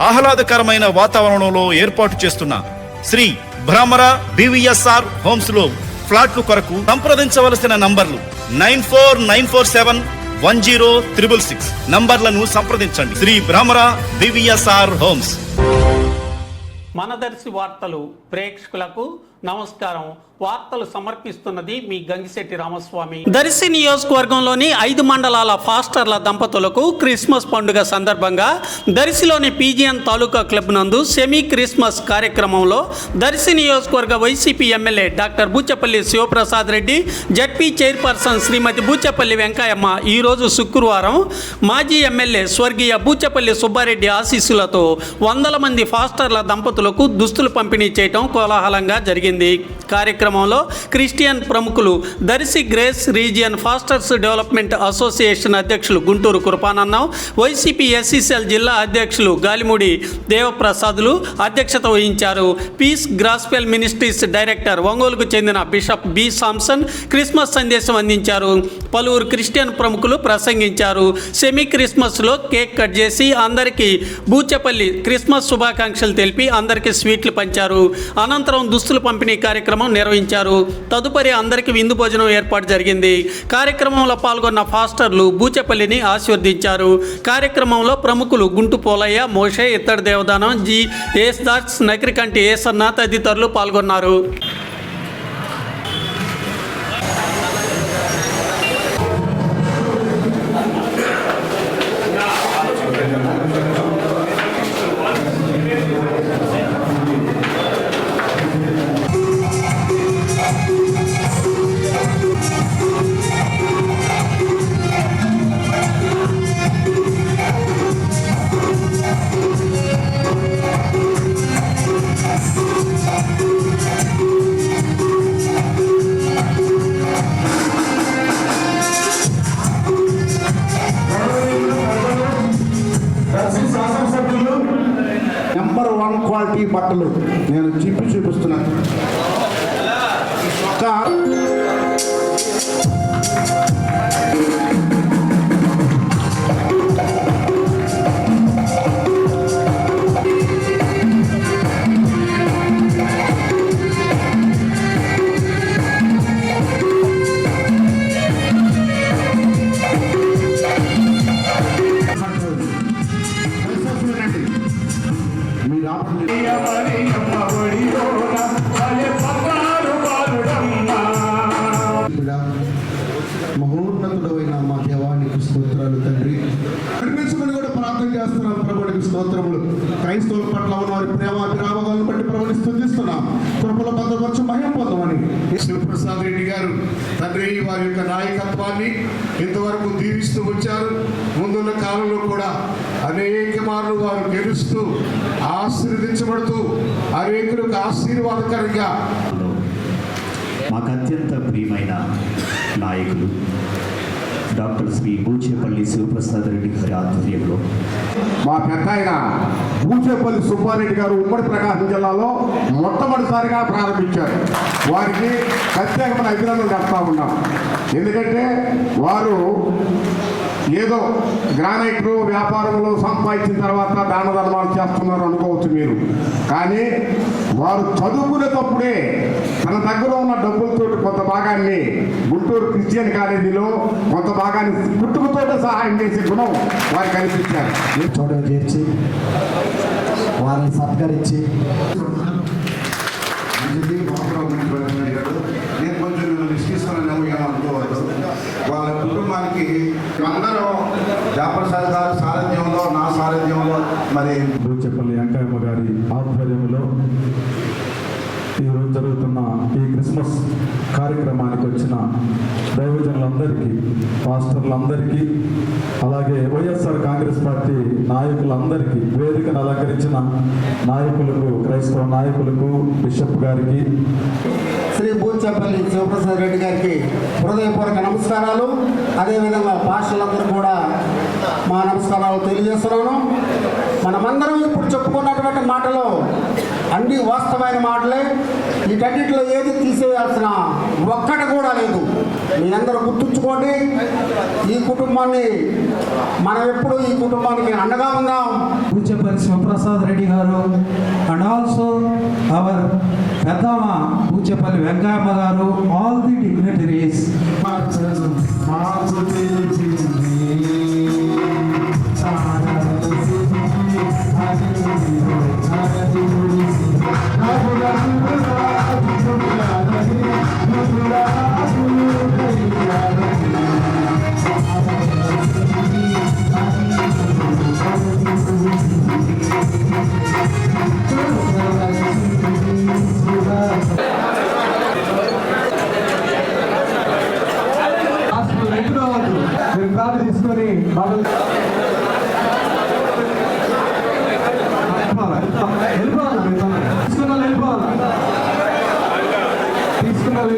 ఆహ్లాదకరమైన వాతావరణంలో ఏర్పాటు చేస్తున్న శ్రీ భ్రమర బివిఎస్ఆర్ హోమ్స్లో ఫ్లాట్లు కొరకు సంప్రదించవలసిన నంబర్లు nine four nine four seven one zero triple six నంబర్లను సంప్రదించండి. Shri Bhramara BVSR homes. మనదర్శి వార్తలు ప్రేక్షకులకు నమస్కారం. వార్తలు సమర్పిస్తున్నది మీ గంగిశెట్టి రామస్వామి. దర్శి నియోజకవర్గంలోని ఐదు మండలాల ఫాస్టర్ల దంపతులకు క్రిస్మస్ పండుగ సందర్భంగా దర్శిలోని పీజీఎన్ తాలూకా క్లబ్ నందు సెమీ క్రిస్మస్ కార్యక్రమంలో దర్శి నియోజకవర్గ YCP MLA doctor Buchapalli Sivaprasad Reddy ZP chairperson Shrimati Buchapalli Venkayamma ఈరోజు శుక్రవారం మాజీ ఎమ్మెల్యే స్వర్గీయ బూచపల్లి సుబ్బారెడ్డి ఆశీస్సులతో వందల మంది ఫాస్టర్ల దంపతులకు దుస్తులు పంపిణీ చేయటం కోలాహలంగా జరిగింది. చెందింది కార్యక్రమంలో క్రిస్టియన్ ప్రముఖులు Darsi grace region pastors development association అధ్యక్షులు గుంటూరు కృపానందం వైసీపీ ఎస్సీసీఎల్ జిల్లా అధ్యక్షులు గాలిమూడి దేవప్రసాదులు అధ్యక్షత వహించారు. పీస్ గ్రాస్పెల్ మినిస్ట్రీస్ డైరెక్టర్ ఒంగోలుకు చెందిన బిషప్ బి సామ్సన్ క్రిస్మస్ సందేశం అందించారు. పలువురు క్రిస్టియన్ ప్రముఖులు ప్రసంగించారు. సెమీ క్రిస్మస్లో కేక్ కట్ చేసి అందరికీ బూచపల్లి క్రిస్మస్ శుభాకాంక్షలు తెలిపి అందరికీ స్వీట్లు పంచారు. అనంతరం దుస్తులు పంపిణీ కార్యక్రమం నిర్వహించారు. తదుపరి అందరికీ విందు భోజనం ఏర్పాటు జరిగింది. కార్యక్రమంలో పాల్గొన్న ఫాస్టర్లు బూచెపల్లిని ఆశీర్వదించారు. కార్యక్రమంలో ప్రముఖులు Guntu Polaiah Moshe Ittadi Devadanam G. S. Das Nakirikanti Esanna తదితరులు పాల్గొన్నారు. మీరు కనిపించమని కూడా ప్రార్థన చేస్తున్నాం ప్రభుడికి స్తోత్రములు. క్రైస్తవుల పట్ల ఉన్న వారి ప్రేమ విరామగాలను బట్టి ప్రభుని స్థుతిస్తున్నాం. కృపల భద్రపరచు మహిమ పొందమని శివప్రసాద్ రెడ్డి గారు తండ్రి వారి యొక్క నాయకత్వాన్ని ఇంతవరకు దీవిస్తూ వచ్చారు. ముందున్న కాలంలో కూడా అనేక మార్లు వారు గెలుస్తూ ఆశీర్వదించబడుతూ అనేకులకు ఆశీర్వాదకరంగా మాకు అత్యంత ప్రియమైన నాయకులు. డాక్టర్ శ్రీ బూచేపల్లి శివప్రసాద్ రెడ్డి గారి ఆధ్వర్యంలో. మా పెద్ద ఆయన బూచేపల్లి సుబ్బారెడ్డి గారు ఉమ్మడి ప్రకాశం జిల్లాలో మొట్టమొదటిసారిగా ప్రారంభించారు. వారికి ప్రత్యేకమైన అభినందనలు చేస్తా ఉన్నాం. ఎందుకంటే వారు ఏదో గ్రానైట్ వ్యాపారంలో సంపాదించిన తర్వాత దాన ధర్మాలు చేస్తున్నారు అనుకోవచ్చు మీరు. కానీ వారు చదువుకునేటప్పుడే తన దగ్గర ఉన్న డబ్బులతో కొంత భాగాన్ని గుంటూరు క్రిస్టియన్ కాలేజీలో కొంత భాగాన్ని పుట్టుకతో సహాయం చేసే గుణం వారు కనిపించారు చోట చేర్చి వారిని సత్కరించి మరి చెప్పండి వెంకయ్యమ్మ గారి ఆధ్వర్యంలో ఈరోజు జరుగుతున్న ఈ క్రిస్మస్ కార్యక్రమానికి వచ్చిన దైవజనులందరికీ పాస్టర్లందరికీ అలాగే వైఎస్ఆర్ కాంగ్రెస్ పార్టీ నాయకులందరికీ వేదికను అలంకరించిన నాయకులకు క్రైస్తవ నాయకులకు బిషప్ గారికి శ్రీ బూచపల్లి శివప్రసాద్ రెడ్డి గారికి హృదయపూర్వక నమస్కారాలు. అదేవిధంగా పాస్టర్లందరూ కూడా మా నమస్కారాలు తెలియజేస్తున్నాను. మనమందరం ఇప్పుడు చెప్పుకున్నటువంటి మాటలు అన్ని వాస్తవమైన మాటలే వీటన్నిటిలో ఏది తీసేయాల్సిన ఒక్కటి కూడా లేదు. మీ అందరూ గుర్తుంచుకోండి ఈ కుటుంబాన్ని మనం ఎప్పుడు ఈ కుటుంబానికి అండగా ఉందాం. పూచపల్లి శివప్రసాద్ రెడ్డి గారు అండ్ ఆల్సో అవర్ పెద్దమ్మ Puchapalli Venkayamma garu all the dignitaries ఎట్టుకోవద్దు